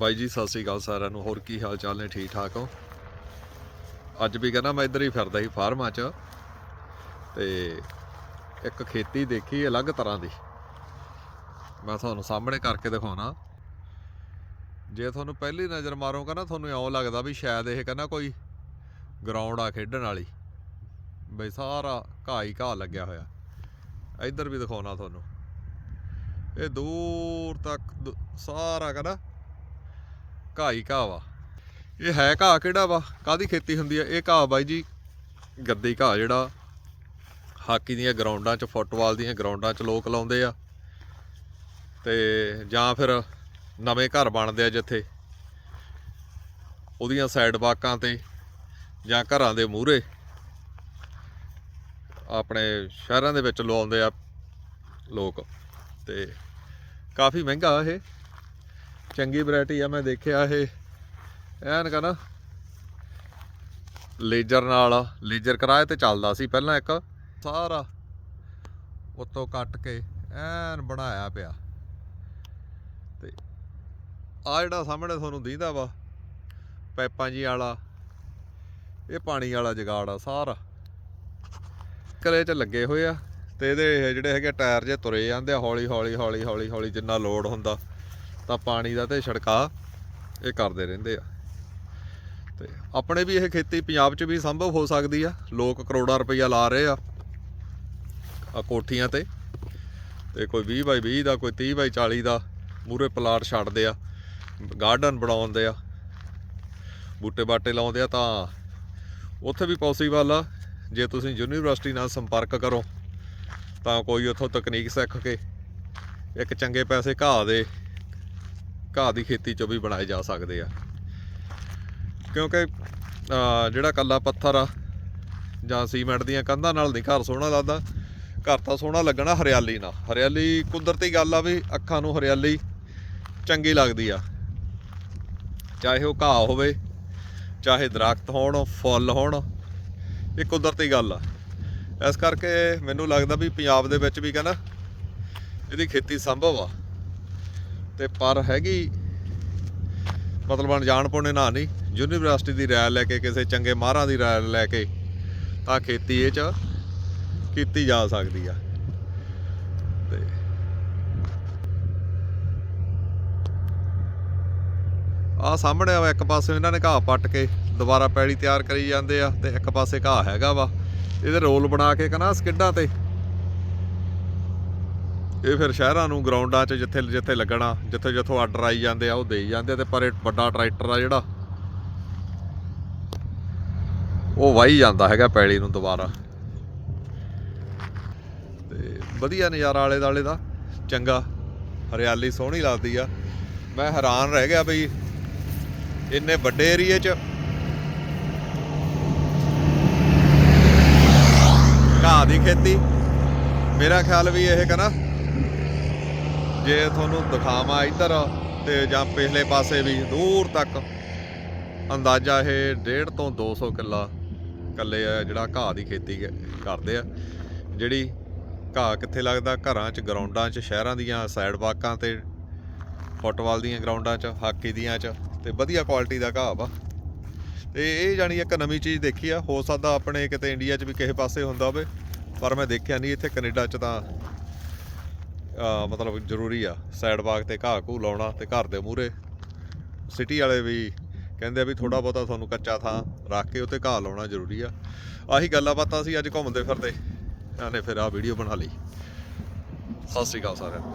ਬਾਈ ਜੀ, ਸਤਿ ਸ੍ਰੀ ਅਕਾਲ ਸਾਰਿਆਂ ਨੂੰ। ਹੋਰ ਕੀ ਹਾਲ ਚਾਲ ਨੇ? ਠੀਕ ਠਾਕ ਹੋ? ਅੱਜ ਵੀ ਕਹਿੰਦਾ ਮੈਂ ਇੱਧਰ ਹੀ ਫਿਰਦਾ ਸੀ ਫਾਰਮਾਂ 'ਚ। ਤੇ ਇੱਕ ਖੇਤੀ ਦੇਖੀ ਅਲੱਗ ਤਰ੍ਹਾਂ ਦੀ। ਮੈਂ ਤੁਹਾਨੂੰ ਸਾਹਮਣੇ ਕਰਕੇ ਦਿਖਾਉਣਾ। ਜੇ ਤੁਹਾਨੂੰ ਪਹਿਲੀ ਨਜ਼ਰ ਮਾਰੋ, ਕਹਿੰਦਾ ਤੁਹਾਨੂੰ ਇਉਂ ਲੱਗਦਾ ਵੀ ਸ਼ਾਇਦ ਇਹ ਕਹਿੰਦਾ ਕੋਈ ਗਰਾਊਂਡ ਆ ਖੇਡਣ ਵਾਲੀ। ਬਈ ਸਾਰਾ ਘਾਹ ਹੀ ਘਾਹ ਲੱਗਿਆ ਹੋਇਆ। ਇੱਧਰ ਵੀ ਦਿਖਾਉਣਾ ਤੁਹਾਨੂੰ। ਇਹ ਦੂਰ ਤੱਕ ਦ- ਸਾਰਾ ਕਹਿੰਦਾ ਘਾਹ ਹੀ ਘਾਹ ਵਾ। ਇਹ ਹੈ ਘਾਹ ਕਿਹੜਾ ਵਾ? ਕਾਦੀ ਖੇਤੀ ਹੁੰਦੀ ਆ? ਇਹ ਘਾਹ ਬਾਈ ਜੀ, ਗੱਦੀ ਘਾਹ ਜਿਹੜਾ। ਹਾਕੀ ਦੀਆਂ ਗਰਾਊਂਡਾਂ 'ਚ, ਫੁੱਟਬਾਲ ਦੀਆਂ ਗਰਾਊਂਡਾਂ 'ਚ ਲੋਕ ਲਾਉਂਦੇ ਆ। ਤੇ ਜਾਂ ਫਿਰ ਨਵੇਂ ਘਰ ਬਣਦੇ ਆ ਜਿੱਥੇ। ਉਹਦੀਆਂ ਸਾਈਡ ਵਾਕਾਂ ਤੇ ਜਾਂ ਘਰਾਂ ਦੇ ਮੂਹਰੇ ਆਪਣੇ ਸ਼ਹਿਰਾਂ ਦੇ ਵਿੱਚ ਲਵਾਉਂਦੇ ਆ ਲੋਕ। ਤੇ ਕਾਫੀ ਮਹਿੰਗਾ ਇਹ। ਚੰਗੀ ਵੈਰਾਈਟੀ ਆ, ਮੈਂ ਦੇਖਿਆ ਇਹ। ਐਨ ਕਹਣਾ ਲੇਜ਼ਰ ਨਾਲ ਲੇਜ਼ਰ ਕਿਰਾਏ ਤੇ ਚੱਲਦਾ ਸੀ ਪਹਿਲਾਂ ਇੱਕ। ਸਾਰਾ ਉੱਤੋਂ ਕੱਟ ਕੇ ਐਨ ਬਣਾਇਆ ਪਿਆ। ਤੇ ਆ ਜਿਹੜਾ ਸਾਹਮਣੇ ਤੁਹਾਨੂੰ ਦੀਂਦਾ ਵਾ ਪੈਪਾਂ ਜੀ ਵਾਲਾ, ਇਹ ਪਾਣੀ ਵਾਲਾ ਜਗਾੜ ਆ ਸਾਰਾ। ਕਲੇ ਚ ਲੱਗੇ ਹੋਏ ਆ, ਤੇ ਇਹਦੇ ਇਹ ਜਿਹੜੇ ਹੈਗੇ ਟਾਇਰ ਜੇ ਤੁਰੇ ਜਾਂਦੇ ਆ ਹੌਲੀ ਹੌਲੀ ਹੌਲੀ ਹੌਲੀ ਹੌਲੀ ਜਿੰਨਾ ਲੋਡ ਹੁੰਦਾ। ਤਾਂ ਪਾਣੀ ਦਾ ਤੇ ਛੜਕਾ ਇਹ ਕਰਦੇ ਰਹਿੰਦੇ ਆ। ਤੇ ਆਪਣੇ ਵੀ ਇਹ ਖੇਤੀ ਪੰਜਾਬ 'ਚ ਵੀ ਸੰਭਵ ਹੋ ਸਕਦੀ ਆ। ਲੋਕ ਕਰੋੜਾਂ ਰੁਪਈਆ ਲਾ ਰਹੇ ਆ ਆ ਕੋਠੀਆਂ ਤੇ। ਤੇ ਕੋਈ 20 ਬਾਈ 20 ਦਾ, ਕੋਈ 30 ਬਾਈ 40 ਦਾ ਮੂਰੇ ਪਲਾਟ ਛੱਡਦੇ ਆ, ਗਾਰਡਨ ਬਣਾਉਂਦੇ ਆ। ਬੂਟੇ ਬਾਟੇ ਲਾਉਂਦੇ ਆ ਤਾਂ ਉੱਥੇ ਵੀ ਪੋਸੀਬਲ ਆ। ਜੇ ਤੁਸੀਂ ਯੂਨੀਵਰਸਿਟੀ ਨਾਲ ਸੰਪਰਕ ਕਰੋ, ਤਾਂ ਕੋਈ ਉੱਥੋਂ ਤਕਨੀਕ ਸਿੱਖ ਕੇ ਇੱਕ ਚੰਗੇ ਪੈਸੇ ਘਾਹ ਦੇ ਘਾਹ ਦੀ ਖੇਤੀ ਚੋਂ ਵੀ ਬਣਾਏ ਜਾ ਸਕਦੇ ਆ। ਕਿਉਂਕਿ ਜਿਹੜਾ ਕੱਲਾ ਪੱਥਰ ਆ ਜਾਂ ਸੀਮੈਂਟ ਦੀਆਂ ਕੰਧਾਂ ਨਾਲ ਨਹੀਂ ਘਰ ਸੋਹਣਾ ਲੱਗਦਾ, ਘਰ ਤਾਂ ਸੋਹਣਾ ਲੱਗਣਾ ਹਰਿਆਲੀ ਨਾਲ। ਹਰਿਆਲੀ ਕੁਦਰਤੀ ਗੱਲ ਆ ਵੀ ਅੱਖਾਂ ਨੂੰ ਹਰਿਆਲੀ ਚੰਗੀ ਲੱਗਦੀ ਆ। ਚਾਹੇ ਉਹ ਘਾਹ ਹੋਵੇ, ਚਾਹੇ ਦਰਖਤ ਹੋਣ, ਫੁੱਲ ਹੋਣ, ਇਹ ਕੁਦਰਤੀ ਗੱਲ ਆ। ਇਸ ਕਰਕੇ ਮੈਨੂੰ ਲੱਗਦਾ ਵੀ ਪੰਜਾਬ ਦੇ ਵਿੱਚ ਵੀ ਕਹਿੰਦਾ ਇਹਦੀ ਖੇਤੀ ਸੰਭਵ ਆ। ਤੇ ਪਰ ਹੈਗੀ ਮਤਲਬ ਅਣਜਾਣ ਪੁਣੇ ਨਾ ਨਹੀਂ। ਯੂਨੀਵਰਸਿਟੀ ਦੀ ਰਾਇ ਲੈ ਕੇ, ਕਿਸੇ ਚੰਗੇ ਮਾਹਰਾਂ ਦੀ ਰਾਇ ਲੈ ਕੇ ਤਾਂ ਖੇਤੀ ਇਹ ਚ ਕੀਤੀ ਜਾ ਸਕਦੀ ਆ। ਤੇ ਆ ਸਾਹਮਣੇ ਆ ਇੱਕ ਪਾਸੇ ਇਹਨਾਂ ਨੇ ਘਾਹ ਪੱਟ ਕੇ ਦੁਬਾਰਾ ਪੈੜੀ ਤਿਆਰ ਕਰੀ ਜਾਂਦੇ ਆ ਤੇ ਇੱਕ ਪਾਸੇ ਘਾਹ ਹੈਗਾ ਵਾ। ਇਹਦੇ ਰੋਲ ਬਣਾ ਕੇ ਕਹਣਾ ਸਕਿੱਡਾਂ ਤੇ ਇਹ ਫਿਰ ਸ਼ਹਿਰਾਂ ਨੂੰ ਗਰਾਊਂਡਾਂ 'ਚ ਜਿੱਥੇ ਜਿੱਥੇ ਲੱਗਣਾ, ਜਿੱਥੇ ਜਿੱਥੋਂ ਆਰਡਰ ਆਈ ਜਾਂਦੇ ਆ, ਉਹ ਦੇਈ ਜਾਂਦੇ ਆ ਤੇ ਪਰ ਇਹ ਵੱਡਾ ਟਰੈਕਟਰ ਆ ਜਿਹੜਾ, ਉਹ ਵਾਹੀ ਜਾਂਦਾ ਹੈਗਾ ਪੈਲੀ ਨੂੰ ਦੁਬਾਰਾ। ਤੇ ਵਧੀਆ ਨਜ਼ਾਰਾ ਆਲੇ ਦਾਲੇ ਦਾ, ਚੰਗਾ, ਹਰਿਆਲੀ ਸੋਹਣੀ ਲੱਗਦੀ ਆ। ਮੈਂ ਹੈਰਾਨ ਰਹਿ ਗਿਆ ਬਈ, ਇੰਨੇ ਵੱਡੇ ਏਰੀਏ 'ਚ। ਘਾਹ ਦੀ ਖੇਤੀ, ਮੇਰਾ ਖਿਆਲ ਵੀ ਇਹ ਕਹਣਾ ਜੇ ਤੁਹਾਨੂੰ ਦਿਖਾਵਾਂ ਇੱਧਰ ਤੇ ਜਾਂ ਪਿਛਲੇ ਪਾਸੇ ਵੀ ਦੂਰ ਤੱਕ, ਅੰਦਾਜ਼ਾ ਇਹ 1.5 ਤੋਂ 200 ਕਿੱਲਾ ਕੱਲੇ ਆ ਜਿਹੜਾ ਘਾਹ ਦੀ ਖੇਤੀ ਕਰਦੇ ਆ। ਜਿਹੜੀ ਘਾਹ ਕਿੱਥੇ ਲੱਗਦਾ? ਘਰਾਂ 'ਚ, ਗਰਾਊਂਡਾਂ 'ਚ, ਸ਼ਹਿਰਾਂ ਦੀਆਂ ਸਾਈਡ ਵਾਕਾਂ ਤੇ, ਫੁੱਟਬਾਲ ਦੀਆਂ ਗਰਾਊਂਡਾਂ 'ਚ, ਹਾਕੀ ਦੀਆਂ 'ਚ, ਤੇ ਵਧੀਆ ਕੁਆਲਿਟੀ ਦਾ ਘਾਹ ਵਾ। ਤੇ ਇਹ ਜਾਣੀ ਇੱਕ ਨਵੀਂ ਚੀਜ਼ ਦੇਖੀ ਆ। ਹੋ ਸਕਦਾ ਆਪਣੇ ਕਿਤੇ ਇੰਡੀਆ 'ਚ ਵੀ ਕਿਸੇ ਪਾਸੇ ਹੁੰਦਾ ਹੋਵੇ, ਪਰ ਮੈਂ ਦੇਖਿਆ ਨਹੀਂ ਇੱਥੇ ਕੈਨੇਡਾ 'ਚ ਤਾਂ ਮਤਲਬ ਜ਼ਰੂਰੀ ਆ ਸਾਈਡ ਬਾਗ ਤੇ ਘਾਹ ਘੂ ਲਾਉਣਾ ਤੇ ਘਰ ਦੇ ਮੂਹਰੇ। ਸਿਟੀ ਵਾਲੇ ਵੀ ਕਹਿੰਦੇ ਆ ਵੀ ਥੋੜਾ ਬਹੁਤਾ ਤੁਹਾਨੂੰ ਕੱਚਾ ਥਾਂ ਰੱਖ ਕੇ ਉੱਤੇ ਘਾਹ ਲਾਉਣਾ ਜ਼ਰੂਰੀ ਆ। ਆਹੀ ਗੱਲਾਂ ਬਾਤਾਂ ਸੀ ਅੱਜ ਘੁੰਮਦੇ ਫਿਰਦੇ। ਇਹਨੇ ਫਿਰ ਆ ਵੀਡੀਓ ਬਣਾ ਲਈ। ਸਤਿ ਸ੍ਰੀ ਅਕਾਲ ਸਾਰਿਆਂ ਨੂੰ।